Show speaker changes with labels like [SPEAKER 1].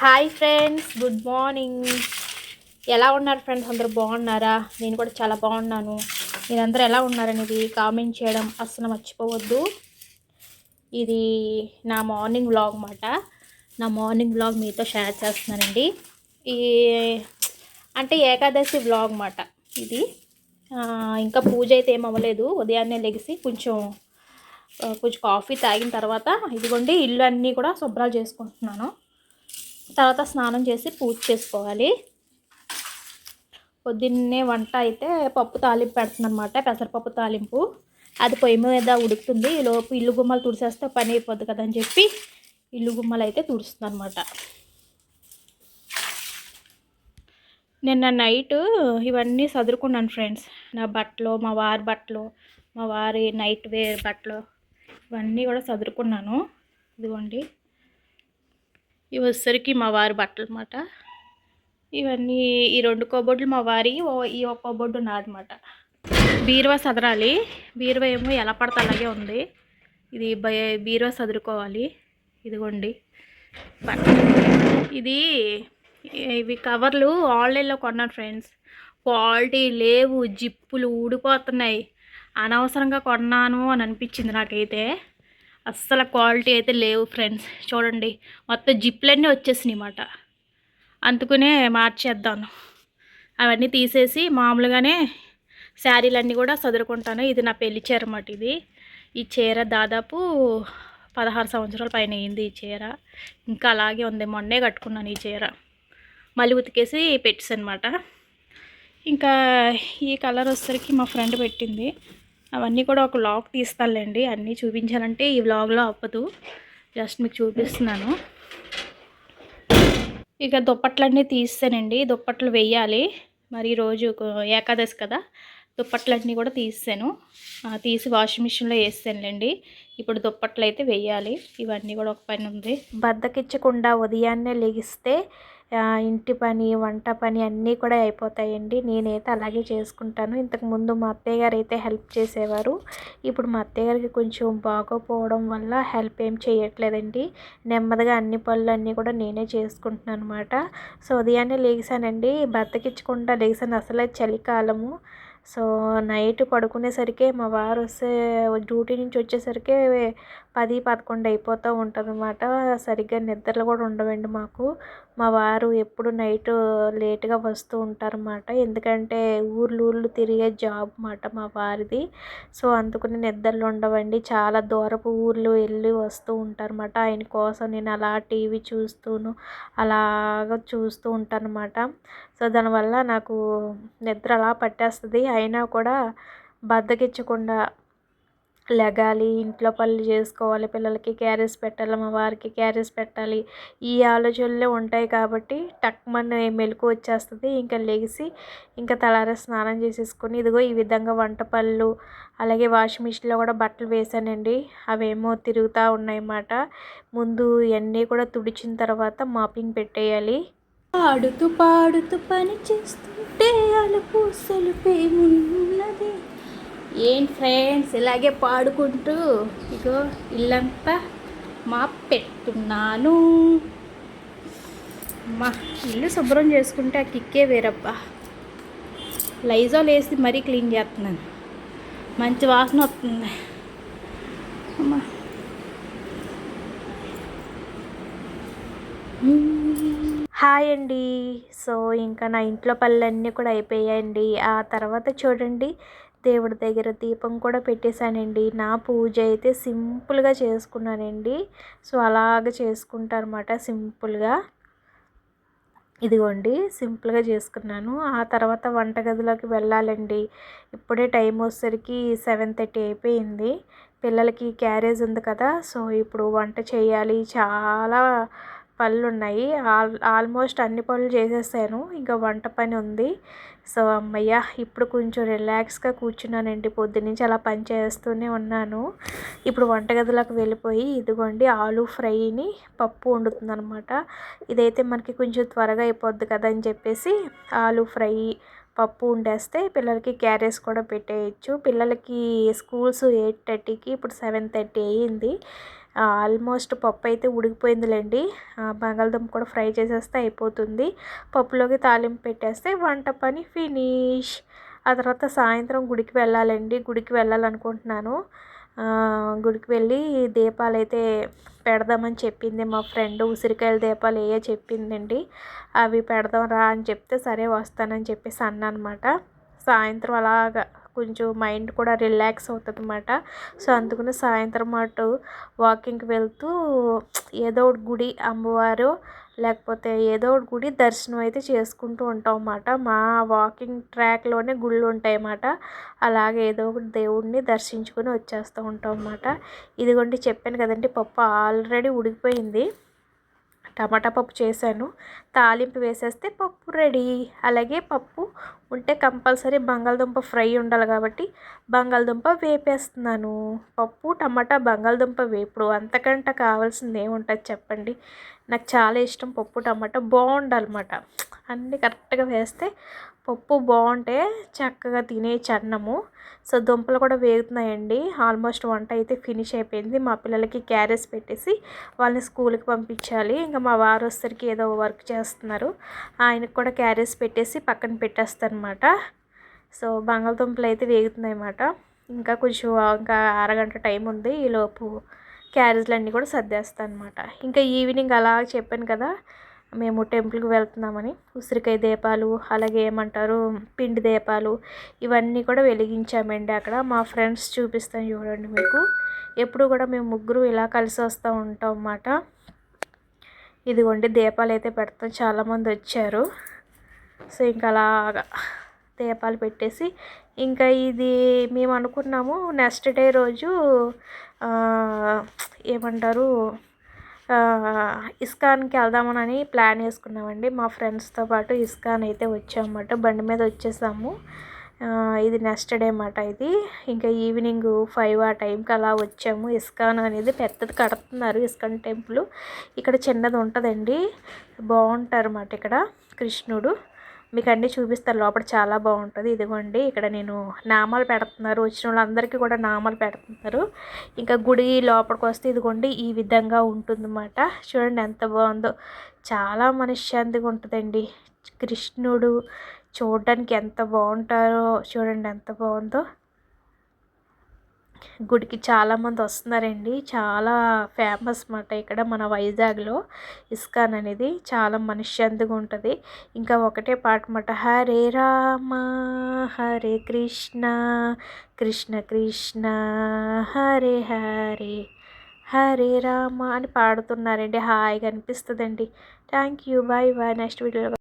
[SPEAKER 1] Hi friends good morning ఎలా ఉన్నారు friends అందరూ బాగున్నారా? నేను కూడా చాలా బాగున్నాను. మీరందరూ ఎలా ఉన్నారనేది కామెంట్ చేయడం అస్సలు మర్చిపోవద్దు. ఇది నా మార్నింగ్ వ్లాగ్ అన్నమాట. నా మార్నింగ్ వ్లాగ్ మీతో షేర్ చేస్తున్నానండి. ఈ అంటే ఏకాదశి వ్లాగ్ అన్నమాట ఇది. ఇంకా పూజ అయితే ఏం అవ్వలేదు. ఉదయాన్నే లెగిసి కొంచెం కొంచెం కాఫీ తాగిన తర్వాత ఇదిగోండి ఇల్లు అన్నీ కూడా శుభ్రాలు చేసుకుంటున్నాను. తర్వాత స్నానం చేసి పూజ చేసుకోవాలి. పొద్దున్నే వంట అయితే పప్పు తాలింపు పెడుతుంది అనమాట పెసరపప్పు తాలింపు. అది పొయ్యి మీద ఉడుకుతుంది. లోపు ఇల్లు గుమ్మలు తుడిసేస్తే పని అయిపోద్ది కదా అని చెప్పి ఇల్లు గుమ్మలు అయితే తుడుస్తుంది అనమాట నిన్న నైట్ ఇవన్నీ సదురుకున్నాను ఫ్రెండ్స్. నా బట్టలు మా వారి బట్టలు మా వారి నైట్ వేర్ బట్టలు ఇవన్నీ కూడా సదురుకున్నాను. ఇదిగోండి. ఇవి వచ్చేసరికి మా వారి బట్టలు అన్నమాట ఇవన్నీ ఈ రెండు కబోర్డులు మా వారి ఓ- ఈ ఒక కబోర్డు నాదన్నమాట. బీరువా సదరాలి. బీరువా ఏమో ఎలా పడితే అలాగే ఉంది. ఇది బయ- బీరువా సదురుకోవాలి. ఇదిగోండి. ఇది ఇవి కవర్లు ఆన్లైన్లో కొన్నాను ఫ్రెండ్స్. క్వాలిటీ లేవు జిప్పులు ఊడిపోతున్నాయి. అనవసరంగా కొన్నాను అని అనిపించింది నాకైతే. అస్సలు క్వాలిటీ అయితే లేవు ఫ్రెండ్స్. చూడండి మొత్తం జిప్లన్నీ వచ్చేసినాయి అన్నమాట. అందుకునే మార్చేద్దాను. అవన్నీ తీసేసి మామూలుగానే శారీలన్నీ కూడా చదురుకుంటాను ఇది నా పెళ్ళి చీర అన్నమాట ఇది. ఈ చీర దాదాపు పదహారు సంవత్సరాల పైన అయింది ఈ చీర. ఇంకా అలాగే ఉంది. మొన్నే కట్టుకున్నాను ఈ చీర. మళ్ళీ ఉతికేసి పెట్టేసి అనమాట ఇంకా ఈ కలర్ వచ్చరికి మా ఫ్రెండ్ పెట్టింది. అవన్నీ కూడా ఒక లాక్ తీస్తానులేండి. అన్నీ చూపించాలంటే ఈ వ్లాగ్లో అవ్వదు. జస్ట్ మీకు చూపిస్తున్నాను. ఇక దుప్పట్లన్నీ తీస్తానండి. దుప్పట్లు వెయ్యాలి మరి రోజు ఏకాదశి కదా దుప్పట్లన్నీ కూడా తీసాను తీసి వాషింగ్ మిషన్లో వేస్తానులేండి. ఇప్పుడు దుప్పట్లు అయితే వెయ్యాలి ఇవన్నీ కూడా ఒక పని ఉంది. బద్దకిచ్చకుండా ఉదయాన్నే లెగిస్తే ఇంటి పని వంట పని అన్నీ కూడా అయిపోతాయండి. నేనైతే అలాగే చేసుకుంటాను. ఇంతకు ముందు మా అత్తయ్య గారు అయితే హెల్ప్ చేసేవారు. ఇప్పుడు మా అత్తయ్య గారికి కొంచెం బాగోపోవడం వల్ల హెల్ప్ ఏం చేయట్లేదండి. నెమ్మదిగా అన్ని పనులు అన్నీ కూడా నేనే చేసుకుంటున్నాను అనమాట సో ఉదయాన్నే లేచానండి బద్దకిచ్చకుండా లేచాను అసలే చలికాలము. సో నైట్ పడుకునేసరికి మా వారు వస్తే డ్యూటీ నుంచి వచ్చేసరికి పది పదకొండు అయిపోతూ ఉంటుంది అనమాట సరిగ్గా నిద్రలు కూడా ఉండవండి మాకు. మా వారు ఎప్పుడు నైట్ లేట్గా వస్తూ ఉంటారన్నమాట. ఎందుకంటే ఊర్లు ఊర్లు తిరిగే జాబ్ మాట మా వారిది. సో అందుకని నిద్రలు ఉండవండి. చాలా దూరపు ఊర్లు వెళ్ళి వస్తూ ఉంటారన్నమాట. ఆయన కోసం నేను అలా టీవీ చూస్తూను అలాగ చూస్తూ ఉంటానన్నమాట సో దానివల్ల నాకు నిద్ర అలా పట్టేస్తుంది. అయినా కూడా బద్దకిచ్చకుండా లెగాలి ఇంట్లో పనులు చేసుకోవాలి పిల్లలకి క్యారేజ్ పెట్టాలి మా వారికి క్యారేజ్ పెట్టాలి. ఈ ఆలోచనలే ఉంటాయి కాబట్టి టక్మన్ మెలకు వచ్చేస్తుంది. ఇంకా లెగిసి ఇంకా తలారి స్నానం చేసేసుకొని ఇదిగో ఈ విధంగా వంట పళ్ళు అలాగే వాషింగ్ మిషన్లో కూడా బట్టలు వేసానండి అవేమో తిరుగుతూ ఉన్నాయన్నమాట. ముందు ఇవన్నీ కూడా తుడిచిన తర్వాత మాపింగ్ పెట్టేయాలి. పాడుతూ పాడుతూ పని చేస్తుంటే అలుపు సలుపేమున్నది ఏం ఫ్రెండ్స్ ఇలాగే పాడుకుంటూ ఇగో ఇల్లంతా మా పెట్టున్నాను. మా ఇల్లు శుభ్రం చేసుకుంటే ఆ కిక్కే వేరబ్బా. లైజాల్ వేసి మరీ క్లీన్ చేస్తున్నాను. మంచి వాసన వస్తుంది. అమ్మా. హాయ్ అండి. సో ఇంకా నా ఇంట్లో పనులన్నీ కూడా అయిపోయాయండి. ఆ తర్వాత చూడండి. దేవుడి దగ్గర దీపం కూడా పెట్టేశానండి. నా పూజ అయితే సింపుల్గా చేసుకున్నానండి. సో అలాగ చేసుకుంటారన్నమాట సింపుల్గా. ఇదిగోండి సింపుల్గా చేసుకున్నాను. ఆ తర్వాత వంటగదిలోకి వెళ్ళాలండి. ఇప్పుడే టైం వచ్చేసరికి సెవెన్ థర్టీ అయిపోయింది. పిల్లలకి క్యారేజ్ ఉంది కదా సో ఇప్పుడు వంట చేయాలి. చాలా పనులు ఉన్నాయి ఆల్ ఆల్మోస్ట్ అన్ని పనులు చేసేసాను. ఇంకా వంట పని ఉంది. సో అమ్మయ్య ఇప్పుడు కొంచెం రిలాక్స్గా కూర్చున్నానండి. పొద్దున్నుంచి అలా పని చేస్తూనే ఉన్నాను. ఇప్పుడు వంటగదిలోకి వెళ్ళిపోయి ఇదిగోండి ఆలు ఫ్రైని పప్పు వండుతుంది అనమాట ఇదైతే మనకి కొంచెం త్వరగా అయిపోద్ది కదా అని చెప్పేసి ఆలు ఫ్రై పప్పు వండేస్తే పిల్లలకి క్యారేజ్ కూడా పెట్టేయచ్చు. పిల్లలకి స్కూల్స్ ఎయిట్ థర్టీకి ఇప్పుడు సెవెన్ థర్టీ అయ్యింది. ఆల్మోస్ట్ పప్పు అయితే ఉడికిపోయిందిలేండి. బంగాళదుంప కూడా ఫ్రై చేసేస్తే అయిపోతుంది. పప్పులోకి తాలింపు పెట్టేస్తే వంట పని ఫినిష్. ఆ తర్వాత సాయంత్రం గుడికి వెళ్ళాలండి. గుడికి వెళ్ళాలనుకుంటున్నాను. గుడికి వెళ్ళి దీపాలు అయితే పెడదామని చెప్పింది మా ఫ్రెండ్. ఉసిరికాయల దీపాలు వేయ చెప్పిందండి. అవి పెడదాం రా అని చెప్తే సరే వస్తానని చెప్పేసి అన్నమాట అనమాట సాయంత్రం అలాగా కొంచెం మైండ్ కూడా రిలాక్స్ అవుతుంది అనమాట సో అందుకని సాయంత్రం అటు వాకింగ్కి వెళ్తూ ఏదో ఒకటి గుడి అమ్మవారు లేకపోతే ఏదో ఒకటి గుడి దర్శనం అయితే చేసుకుంటూ ఉంటాం అన్నమాట మా వాకింగ్ ట్రాక్లోనే గుళ్ళు ఉంటాయి అన్నమాట అలాగే ఏదో ఒకటి దేవుడిని దర్శించుకొని వచ్చేస్తూ ఉంటాం అన్నమాట ఇదిగోండి చెప్పాను కదండి పప్పు ఆల్రెడీ ఉడికిపోయింది. టమాటా పప్పు చేశాను. తాలింపు వేసేస్తే పప్పు రెడీ. అలాగే పప్పు ఉంటే కంపల్సరీ బంగాళదుంప ఫ్రై ఉండాలి కాబట్టి బంగాళదుంప వేపేస్తున్నాను. పప్పు టమాటా బంగాళదుంప వేపుడు అంతకంటే కావాల్సింది ఏముంటుంది చెప్పండి? నాకు చాలా ఇష్టం పప్పు టమాటా బాగుండాలన్నమాట. అన్నీ కరెక్ట్గా వేస్తే పప్పు బాగుంటే చక్కగా తినేయచ్చు అన్నము సో దుంపలు కూడా వేగుతున్నాయండి. ఆల్మోస్ట్ వంట అయితే ఫినిష్ అయిపోయింది. మా పిల్లలకి క్యారేజ్ పెట్టేసి వాళ్ళని స్కూల్కి పంపించాలి. ఇంకా మా వారు వచ్చేసరికి ఏదో వర్క్ చేస్తున్నారు. ఆయనకు కూడా క్యారేజ్ పెట్టేసి పక్కన పెట్టేస్తారనమాట సో బంగాళదుంపలు అయితే వేగుతున్నాయి అన్నమాట ఇంకా కొంచెం ఇంకా అరగంట టైం ఉంది. ఈలోపు క్యారేజ్లన్నీ కూడా సర్దేస్తాను అనమాట ఇంకా ఈవినింగ్ అలా చెప్పాను కదా మేము టెంపుల్కి వెళ్తున్నామని ఉసిరికాయ దీపాలు అలాగే ఏమంటారు పిండి దీపాలు ఇవన్నీ కూడా వెలిగించామండి అక్కడ. మా ఫ్రెండ్స్ చూపిస్తాను చూడండి మీకు. ఎప్పుడు కూడా మేము ముగ్గురు ఇలా కలిసి వస్తూ ఉంటాం అన్నమాట. ఇదిగోండి దీపాలు అయితే పెడతాం. చాలామంది వచ్చారు. సో ఇంకా అలాగా దీపాలు పెట్టేసి ఇంకా ఇది మేము అనుకున్నాము నెక్స్ట్ డే రోజు ఏమంటారు ఇస్కాన్కి వెళ్దామని ప్లాన్ వేసుకున్నామండి. మా ఫ్రెండ్స్తో పాటు ఇస్కాన్ అయితే వచ్చామన్నమాట. బండి మీద వచ్చేసాము. ఇది నెక్స్ట్ డే అన్నమాట ఇది. ఇంకా ఈవినింగ్ ఫైవ్ ఆ టైంకి అలా వచ్చాము. ఇస్కాన్ అనేది పెద్దది కడుతున్నారు ఇస్కాన్ టెంపుల్ ఇక్కడ చిన్నది ఉంటుందండి. బాగుంటారు అన్నమాట ఇక్కడ కృష్ణుడు. మీకు అన్నీ చూపిస్తారు లోపల చాలా బాగుంటుంది. ఇదిగోండి ఇక్కడ నేను నామాలు పెడుతున్నారు. వచ్చిన వాళ్ళందరికీ కూడా నామాలు పెడుతున్నారు. ఇంకా గుడి లోపలికి వస్తే ఇదిగోండి ఈ విధంగా ఉంటుందన్నమాట చూడండి ఎంత బాగుందో. చాలా మనశ్శాంతిగా ఉంటుందండి. కృష్ణుడు చూడడానికి ఎంత బాగుంటారో చూడండి ఎంత బాగుందో. గుడికి చాలామంది వస్తున్నారండి. చాలా ఫేమస్ మాట ఇక్కడ మన వైజాగ్లో. ఇస్కాన్ అనేది చాలా మనశ్శాంతిగా ఉంటుంది. ఇంకా ఒకటే పాట మాట హరే రామ హరే కృష్ణ కృష్ణ కృష్ణ హరే హరే హరే రామ అని పాడుతున్నారండి. హాయిగా అనిపిస్తుందండి. Thank you bye bye next video